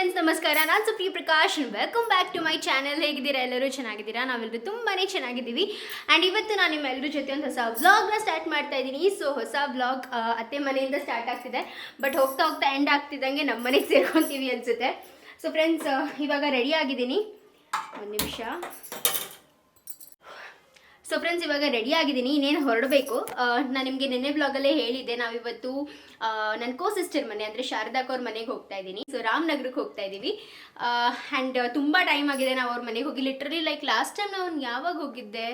Friends ನಮಸ್ಕಾರ. ನಾನು Supri Prakash welcome back to my channel ಹೇಗಿದ್ದೀರಾ? ಎಲ್ಲರೂ ಚೆನ್ನಾಗಿದ್ದೀರಾ? ನಾವೆಲ್ಲರೂ ತುಂಬಾ ಚೆನ್ನಾಗಿದ್ದೀವಿ. ಆ್ಯಂಡ್ ಇವತ್ತು ನಾನು ನಿಮ್ಮೆಲ್ಲರ ಜೊತೆ ಒಂದು ಹೊಸ ವ್ಲಾಗ್ನ ಸ್ಟಾರ್ಟ್ ಮಾಡ್ತಾ ಇದ್ದೀನಿ. ಸೊ ಹೊಸ ವ್ಲಾಗ್ ಅತ್ತೆ ಮನೆಯಿಂದ ಸ್ಟಾರ್ಟ್ ಆಗ್ತಿದೆ. ಬಟ್ ಹೋಗ್ತಾ ಹೋಗ್ತಾ ಎಂಡ್ ಆಗ್ತಿದ್ದಂಗೆ ನಮ್ಮ ಮನೆಗೆ ಸೇರ್ಕೊತೀವಿ ಅನಿಸುತ್ತೆ. ಸೊ ಫ್ರೆಂಡ್ಸ್ ಇವಾಗ ರೆಡಿ ಆಗಿದ್ದೀನಿ. ಒಂದು ನಿಮಿಷ. ಸೊ ಫ್ರೆಂಡ್ಸ್ ಇವಾಗ ರೆಡಿ ಆಗಿದ್ದೀನಿ, ಇನ್ನೇನು ಹೊರಡಬೇಕು. ನಾನು ನಿಮಗೆ ನಿನ್ನೆ ಬ್ಲಾಗಲ್ಲೇ ಹೇಳಿದ್ದೆ, ನಾವಿವತ್ತು ನನ್ನ ಕೋ ಸಿಸ್ಟರ್ ಮನೆ, ಅಂದರೆ ಶಾರದಾ ಅವ್ರ ಮನೆಗೆ ಹೋಗ್ತಾ ಇದ್ದೀನಿ. ಸೊ ರಾಮನಗರಕ್ಕೆ ಹೋಗ್ತಾ ಇದ್ದೀವಿ. ಆ್ಯಂಡ್ ತುಂಬ ಟೈಮ್ ಆಗಿದೆ, ನಾವು ಅವ್ರ ಮನೆಗೆ ಹೋಗಿ. ಲಿಟ್ರಲಿ ಲೈಕ್ ಲಾಸ್ಟ್ ಟೈಮ್ ನಾವು ಯಾವಾಗ ಹೋಗಿದ್ದೆ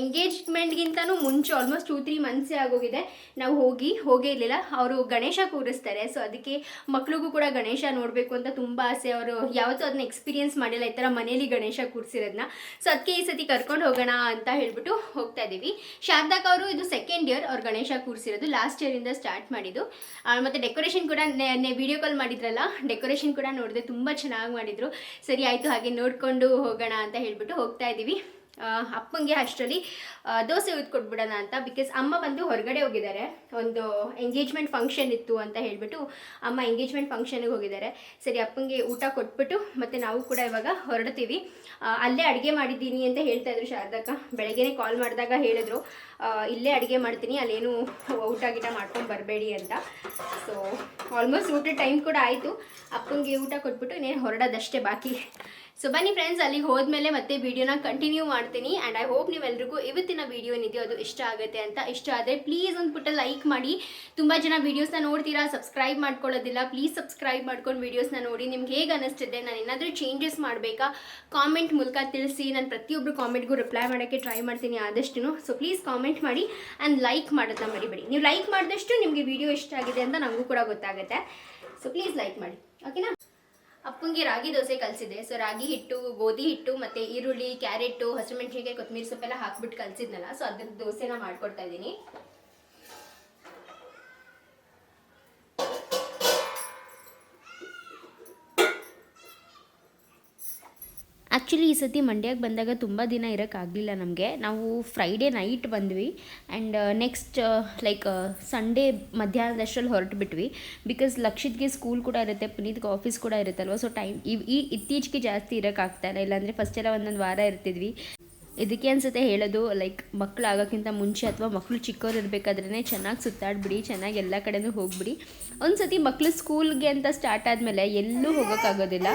ಎಂಗೇಜ್ಮೆಂಟ್ಗಿಂತನೂ ಮುಂಚೆ ಆಲ್ಮೋಸ್ಟ್ ಟೂ ತ್ರೀ ಮಂತ್ಸೇ ಆಗೋಗಿದೆ. ನಾವು ಹೋಗಿ, ಹೋಗೇ ಇರಲಿಲ್ಲ. ಅವರು ಗಣೇಶ ಕೂರಿಸ್ತಾರೆ. ಸೊ ಅದಕ್ಕೆ ಮಕ್ಳಿಗೂ ಕೂಡ ಗಣೇಶ ನೋಡಬೇಕು ಅಂತ ತುಂಬ ಆಸೆ. ಅವರು ಯಾವತ್ತೂ ಅದನ್ನ ಎಕ್ಸ್ಪೀರಿಯನ್ಸ್ ಮಾಡಿಲ್ಲ. ಈ ಥರ ಮನೇಲಿ ಗಣೇಶ ಕೂರಿಸಿರೋದನ್ನ ಸೊ ಅದಕ್ಕೆ ಈ ಸತಿ ಕರ್ಕೊಂಡು ಹೋಗೋಣ ಅಂತ ಹೇಳ್ಬಿಟ್ಟು ಹೋಗ್ತಾ ಇದ್ದೀವಿ. ಶಾರದಾಕ್ ಅವರು ಇದು ಸೆಕೆಂಡ್ ಇಯರ್ ಅವ್ರು ಗಣೇಶ ಕೂರಿಸಿರೋದು ಲಾಸ್ಟ್ ಇಯರಿಂದ ಸ್ಟಾರ್ಟ್ ಮಾಡಿದ್ದು. ಮತ್ತೆ ಡೆಕೋರೇಷನ್ ಕೂಡ ವಿಡಿಯೋ ಕಾಲ್ ಮಾಡಿದ್ರಲ್ಲ ಡೆಕೋರೇಷನ್ ಕೂಡ ನೋಡಿದೆ ತುಂಬ ಚೆನ್ನಾಗಿ ಮಾಡಿದ್ರು. ಸರಿ, ಆಯಿತು, ಹಾಗೆ ನೋಡಿಕೊಂಡು ಹೋಗೋಣ ಅಂತ ಹೇಳ್ಬಿಟ್ಟು ಹೋಗ್ತಾ ಇದ್ದೀವಿ. ಅಪ್ಪಂಗೆ ಅಷ್ಟರಲ್ಲಿ ದೋಸೆ ಕೊಟ್ಬಿಡೋಣ ಅಂತ. ಬಿಕಾಸ್ ಅಮ್ಮ ಬಂದು ಹೊರಗಡೆ ಹೋಗಿದ್ದಾರೆ. ಒಂದು ಎಂಗೇಜ್ಮೆಂಟ್ ಫಂಕ್ಷನ್ ಇತ್ತು ಅಂತ ಹೇಳಿಬಿಟ್ಟು ಅಮ್ಮ ಎಂಗೇಜ್ಮೆಂಟ್ ಫಂಕ್ಷನ್ಗೆ ಹೋಗಿದ್ದಾರೆ. ಸರಿ, ಅಪ್ಪಂಗೆ ಊಟ ಕೊಟ್ಬಿಟ್ಟು ಮತ್ತು ನಾವು ಕೂಡ ಇವಾಗ ಹೊರಡ್ತೀವಿ. ಅಲ್ಲೇ ಅಡುಗೆ ಮಾಡಿದ್ದೀನಿ ಅಂತ ಹೇಳ್ತಾ ಇದ್ರು ಶಾರದಕ್ಕ. ಬೆಳಗ್ಗೆನೇ ಕಾಲ್ ಮಾಡಿದಾಗ ಹೇಳಿದ್ರು. ಇಲ್ಲೇ ಅಡುಗೆ ಮಾಡ್ತೀನಿ, ಅಲ್ಲೇನು ಊಟ ಗೀಟ ಮಾಡ್ಕೊಂಡು ಬರಬೇಡಿ ಅಂತ. ಸೊ ಆಲ್ಮೋಸ್ಟ್ ಊಟದ ಟೈಮ್ ಕೂಡ ಆಯಿತು. ಅಪ್ಪಂಗೆ ಊಟ ಕೊಟ್ಬಿಟ್ಟು ಇನ್ನೇನು ಹೊರಡೋದಷ್ಟೇ ಬಾಕಿ. ಸೊ ಬನ್ನಿ ಫ್ರೆಂಡ್ಸ್ ಅಲ್ಲಿಗೆ ಹೋದ್ಮೇಲೆ ಮತ್ತೆ ವಿಡಿಯೋನ ಕಂಟಿನ್ಯೂ ಮಾಡ್ತೀನಿ. ಆ್ಯಂಡ್ ಐ ಹೋಪ್ ನೀವೆಲ್ರಿಗೂ ಇವತ್ತಿನ ವಿಡಿಯೋ ಏನಿದೆಯೋ ಅದು ಇಷ್ಟ ಆಗುತ್ತೆ ಅಂತ ಇಷ್ಟ ಆದರೆ ಪ್ಲೀಸ್ ಒಂದು ಪುಟ್ಟ ಲೈಕ್ ಮಾಡಿ. ತುಂಬ ಜನ ವೀಡಿಯೋಸ್ನ ನೋಡ್ತೀರಾ ಸಬ್ಸ್ಕ್ರೈಬ್ ಮಾಡ್ಕೊಳ್ಳೋದಿಲ್ಲ ಪ್ಲೀಸ್ ಸಬ್ಸ್ಕ್ರೈಬ್ ಮಾಡ್ಕೊಂಡು ವೀಡಿಯೋಸ್ನ ನೋಡಿ. ನಿಮ್ಗೆ ಹೇಗೆ ಅನಿಸ್ತಿದೆ, ನಾನು ಏನಾದರೂ ಚೇಂಜಸ್ ಮಾಡಬೇಕಾ ಕಾಮೆಂಟ್ ಮೂಲಕ ತಿಳಿಸಿ. ನಾನು ಪ್ರತಿಯೊಬ್ಬರು ಕಾಮೆಂಟ್ಗೂ ರಿಪ್ಲೈ ಮಾಡೋಕ್ಕೆ ಟ್ರೈ ಮಾಡ್ತೀನಿ ಆದಷ್ಟು ಸೊ ಪ್ಲೀಸ್ ಕಾಮೆಂಟ್ ಮಾಡಿ ಆ್ಯಂಡ್ ಲೈಕ್ ಮಾಡೋದನ್ನ ಮರಿಬೇಡಿ. ನೀವು ಲೈಕ್ ಮಾಡಿದಷ್ಟು ನಿಮಗೆ ವಿಡಿಯೋ ಇಷ್ಟ ಆಗಿದೆ ಅಂತ ನನಗೂ ಕೂಡ ಗೊತ್ತಾಗುತ್ತೆ. ಸೊ ಪ್ಲೀಸ್ ಲೈಕ್ ಮಾಡಿ. ಓಕೆನಾ ಅಪ್ಪಂಗೆ ರಾಗಿ ದೋಸೆ ಕಲಿಸಿದೆ ಸೊ ರಾಗಿ ಹಿಟ್ಟು, ಗೋಧಿ ಹಿಟ್ಟು, ಮತ್ತೆ ಈರುಳ್ಳಿ ಕ್ಯಾರೆಟು ಹಸಿಮೆಣಸಿನ್ಕಾಯಿ, ಕೊತ್ತಂಬರಿ ಸೊಪ್ಪೆಲ್ಲ ಹಾಕ್ಬಿಟ್ಟು ಕಲ್ಸಿದ್ನಲ್ಲ ಸೊ ಅದ್ರ ದೋಸೆನ ಮಾಡ್ಕೊಡ್ತಾ ಇದ್ದೀನಿ. ಸತಿ ಮಂಡ್ಯಕ್ಕೆ ಬಂದಾಗ ತುಂಬ ದಿನ ಇರೋಕ್ಕಾಗಲಿಲ್ಲ ನಮಗೆ. ನಾವು ಫ್ರೈಡೇ ನೈಟ್ ಬಂದ್ವಿ ಆ್ಯಂಡ್ ನೆಕ್ಸ್ಟ್ ಲೈಕ್ ಸಂಡೇ ಮಧ್ಯಾಹ್ನದಷ್ಟರಲ್ಲಿ ಹೊರಟು ಬಿಟ್ವಿ ಬಿಕಾಸ್ ಲಕ್ಷಿತ್ಗೆ ಸ್ಕೂಲ್ ಕೂಡ ಇರುತ್ತೆ, ಪುನೀತ್ಗೆ ಆಫೀಸ್ ಕೂಡ ಇರುತ್ತಲ್ವ ಸೊ ಟೈಮ್ ಈ ಇತ್ತೀಚೆಗೆ ಜಾಸ್ತಿ ಇರೋಕ್ಕಾಗ್ತಾ ಇಲ್ಲ, ಇಲ್ಲಾಂದರೆ ಫಸ್ಟ್ ಎಲ್ಲ ಒಂದೊಂದು ವಾರ ಇರ್ತಿದ್ವಿ. ಇದಕ್ಕೆ ಅನ್ಸುತ್ತೆ ಹೇಳೋದು ಲೈಕ್ ಮಕ್ಕಳು ಆಗೋಕ್ಕಿಂತ ಮುಂಚೆ ಅಥವಾ ಮಕ್ಕಳು ಚಿಕ್ಕವ್ರು ಇರಬೇಕಾದ್ರೆ ಚೆನ್ನಾಗಿ ಸುತ್ತಾಡ್ಬಿಡಿ, ಚೆನ್ನಾಗಿ ಎಲ್ಲ ಕಡೆಯೂ ಹೋಗ್ಬಿಡಿ. ಒಂದು ಸತಿ ಮಕ್ಕಳು ಸ್ಕೂಲ್ಗೆ ಅಂತ ಸ್ಟಾರ್ಟ್ ಆದಮೇಲೆ ಎಲ್ಲೂ ಹೋಗೋಕ್ಕಾಗೋದಿಲ್ಲ.